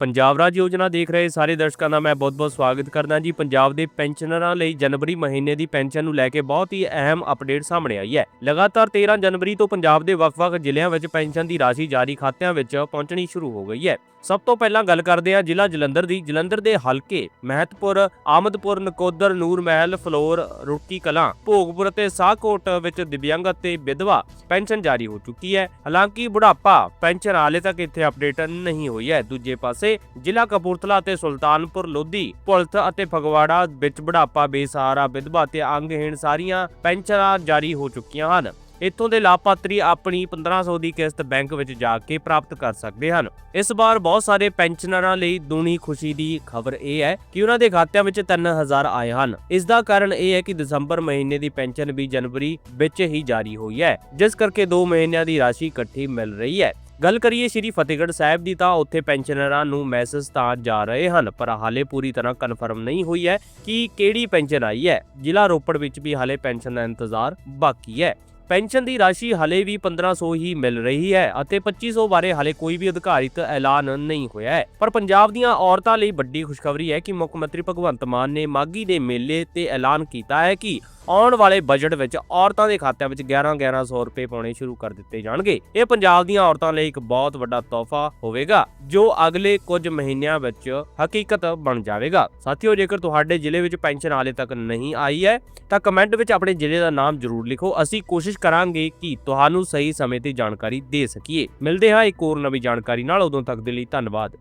ਪੰਜਾਬ ਰਾਜ ਯੋਜਨਾ ਦੇਖ ਰਹੇ ਸਾਰੇ ਦਰਸ਼ਕਾਂ ਦਾ ਮੈਂ ਬਹੁਤ-ਬਹੁਤ ਸਵਾਗਤ ਕਰਦਾ ਜੀ। ਪੰਜਾਬ ਦੇ ਪੈਨਸ਼ਨਰਾਂ ਲਈ ਜਨਵਰੀ ਮਹੀਨੇ ਦੀ ਪੈਨਸ਼ਨ ਨੂੰ ਲੈ ਕੇ ਬਹੁਤ ਹੀ ਅਹਿਮ ਅਪਡੇਟ ਸਾਹਮਣੇ ਆਈ ਹੈ। ਲਗਾਤਾਰ 13 ਜਨਵਰੀ ਤੋਂ ਪੰਜਾਬ ਦੇ ਵੱਖ-ਵੱਖ ਜ਼ਿਲ੍ਹਿਆਂ ਵਿੱਚ ਪੈਨਸ਼ਨ ਦੀ ਰਾਸ਼ੀ ਜਾਰੀ ਖਾਤਿਆਂ ਵਿੱਚ ਪਹੁੰਚਣੀ ਸ਼ੁਰੂ ਹੋ ਗਈ ਹੈ। ਸਭ ਤੋਂ ਪਹਿਲਾਂ ਗੱਲ ਕਰਦੇ ਹਾਂ ਜ਼ਿਲ੍ਹਾ ਜਲੰਧਰ ਦੀ। ਜਲੰਧਰ ਦੇ ਹਲਕੇ ਮਹਿਤਪੁਰ, ਆਮਦਪੁਰ, ਨਕੋਦਰ, ਨੂਰ ਮਹਿਲ, ਫਲੋਰ, ਰੁੜਕੀ ਕਲਾਂ, ਭੋਗਪੁਰ ਅਤੇ ਸਾਹਕੋਟ ਵਿੱਚ ਦਿਵਿਆਂਗ ਅਤੇ ਵਿਧਵਾ ਪੈਨਸ਼ਨ ਜਾਰੀ ਹੋ ਚੁੱਕੀ ਹੈ। ਹਾਲਾਂਕਿ ਬੁਢਾਪਾ ਪੈਨਸ਼ਨ ਹਾਲੇ ਤੱਕ ਇੱਥੇ ਅਪਡੇਟ ਨਹੀਂ ਹੋਈ ਹੈ। ਦੂਜੇ ਪਾਸੇ ਜ਼ਿਲ੍ਹਾ ਕਪੂਰਥਲਾ ਅਤੇ ਸੁਲਤਾਨਪੁਰ, ਲੋਧੀ ਪੁਲਤ ਅਤੇ ਫਗਵਾੜਾ ਵਿੱਚ ਬੁਢਾਪਾ, ਬੇਸਹਾਰਾ, ਵਿਧਵਾ ਤੇ ਅੰਗਹੀਣ ਸਾਰੀਆਂ ਪੈਨਸ਼ਨਾਂ ਜਾਰੀ ਹੋ ਚੁੱਕੀਆਂ ਹਨ। ਇੱਥੋਂ ਦੇ ਲਾਭਪਾਤਰੀ ਆਪਣੀ 1500 ਦੀ ਕਿਸ਼ਤ ਬੈਂਕ ਵਿੱਚ ਜਾ ਕੇ ਪ੍ਰਾਪਤ ਕਰ ਸਕਦੇ ਹਨ। ਇਸ ਵਾਰ ਬਹੁਤ ਸਾਰੇ ਪੈਨਸ਼ਨਰਾਂ ਲਈ ਦੂਣੀ ਖੁਸ਼ੀ ਦੀ ਖਬਰ ਇਹ ਹੈ ਕਿ ਉਹਨਾਂ ਦੇ ਖਾਤਿਆਂ ਵਿੱਚ 3000 ਆਏ ਹਨ। ਇਸ ਦਾ ਕਾਰਨ ਇਹ ਹੈ ਕਿ ਦਸੰਬਰ ਮਹੀਨੇ ਦੀ ਪੈਨਸ਼ਨ ਵੀ ਜਨਵਰੀ ਵਿੱਚ ਹੀ ਜਾਰੀ ਹੋਈ ਹੈ, ਜਿਸ ਕਰਕੇ 2 ਮਹੀਨਿਆਂ ਦੀ ਰਾਸ਼ੀ ਇਕੱਠੀ ਮਿਲ ਰਹੀ ਹੈ। ਗੱਲ ਕਰੀਏ ਸ਼੍ਰੀ ਫਤਿਹਗੜ੍ਹ ਸਾਹਿਬ ਦੀ ਤਾਂ ਉੱਥੇ ਪੈਨਸ਼ਨਰਾਂ ਨੂੰ ਮੈਸੇਜ ਤਾਂ ਜਾ ਰਹੇ ਹਨ, ਪਰ ਹਾਲੇ ਪੂਰੀ ਤਰ੍ਹਾਂ ਕਨਫਰਮ ਨਹੀਂ ਹੋਈ ਹੈ ਕਿ ਕਿਹੜੀ ਪੈਨਸ਼ਨ ਆਈ ਹੈ। ਜ਼ਿਲ੍ਹਾ ਰੋਪੜ ਵਿੱਚ ਵੀ ਹਾਲੇ ਪੈਨਸ਼ਨ ਦਾ ਇੰਤਜ਼ਾਰ ਬਾਕੀ ਹੈ। ਪੈਨਸ਼ਨ ਦੀ ਰਾਸ਼ੀ ਹਲੇ ਵੀ 1500 ਹੀ ਮਿਲ ਰਹੀ ਹੈ ਅਤੇ 2500 ਬਾਰੇ ਹਲੇ ਕੋਈ ਵੀ ਅਧਿਕਾਰਿਤ ਐਲਾਨ ਨਹੀਂ ਹੋਇਆ ਹੈ। ਪਰ ਪੰਜਾਬ ਦੀਆਂ ਔਰਤਾਂ ਲਈ ਵੱਡੀ ਖੁਸ਼ਖਬਰੀ ਹੈ ਕਿ ਮੁੱਖ ਮੰਤਰੀ ਭਗਵੰਤ ਮਾਨ ਨੇ ਮਾਗੀ ਦੇ ਮੇਲੇ ਤੇ ਐਲਾਨ ਕੀਤਾ ਹੈ ਕਿ ਆਉਣ ਵਾਲੇ ਬਜਟ ਵਿੱਚ ਔਰਤਾਂ ਦੇ ਖਾਤਿਆਂ ਵਿੱਚ 11-1100 ਰੁਪਏ ਪਾਉਣੇ ਸ਼ੁਰੂ ਕਰ ਦਿੱਤੇ ਜਾਣਗੇ। ਇਹ ਪੰਜਾਬ ਦੀਆਂ ਔਰਤਾਂ ਲਈ ਇੱਕ ਬਹੁਤ ਵੱਡਾ ਤੋਹਫਾ ਹੋਵੇਗਾ, ਜੋ ਅਗਲੇ ਕੁਝ ਮਹੀਨਿਆਂ ਵਿੱਚ ਹਕੀਕਤ ਬਣ ਜਾਵੇਗਾ। ਸਾਥੀਓ, ਜੇਕਰ ਤੁਹਾਡੇ ਜ਼ਿਲ੍ਹੇ ਵਿੱਚ ਪੈਨਸ਼ਨ ਹਾਲੇ ਤੱਕ ਨਹੀਂ ਆਈ ਹੈ, ਤਾਂ ਕਮੈਂਟ ਵਿੱਚ ਆਪਣੇ ਜ਼ਿਲ੍ਹੇ ਦਾ ਨਾਮ ਜ਼ਰੂਰ ਲਿਖੋ। ਅਸੀਂ ਕੋਸ਼ਿਸ਼ ਕਰਾਂਗੇ ਕਿ ਤੁਹਾਨੂੰ ਸਹੀ ਸਮੇਂ ਤੇ ਜਾਣਕਾਰੀ ਦੇ ਸਕੀਏ। ਮਿਲਦੇ ਹਾਂ ਇੱਕ ਹੋਰ ਨਵੀਂ ਜਾਣਕਾਰੀ ਨਾਲ। ਉਦੋਂ ਤੱਕ ਦੇ ਲਈ ਧੰਨਵਾਦ।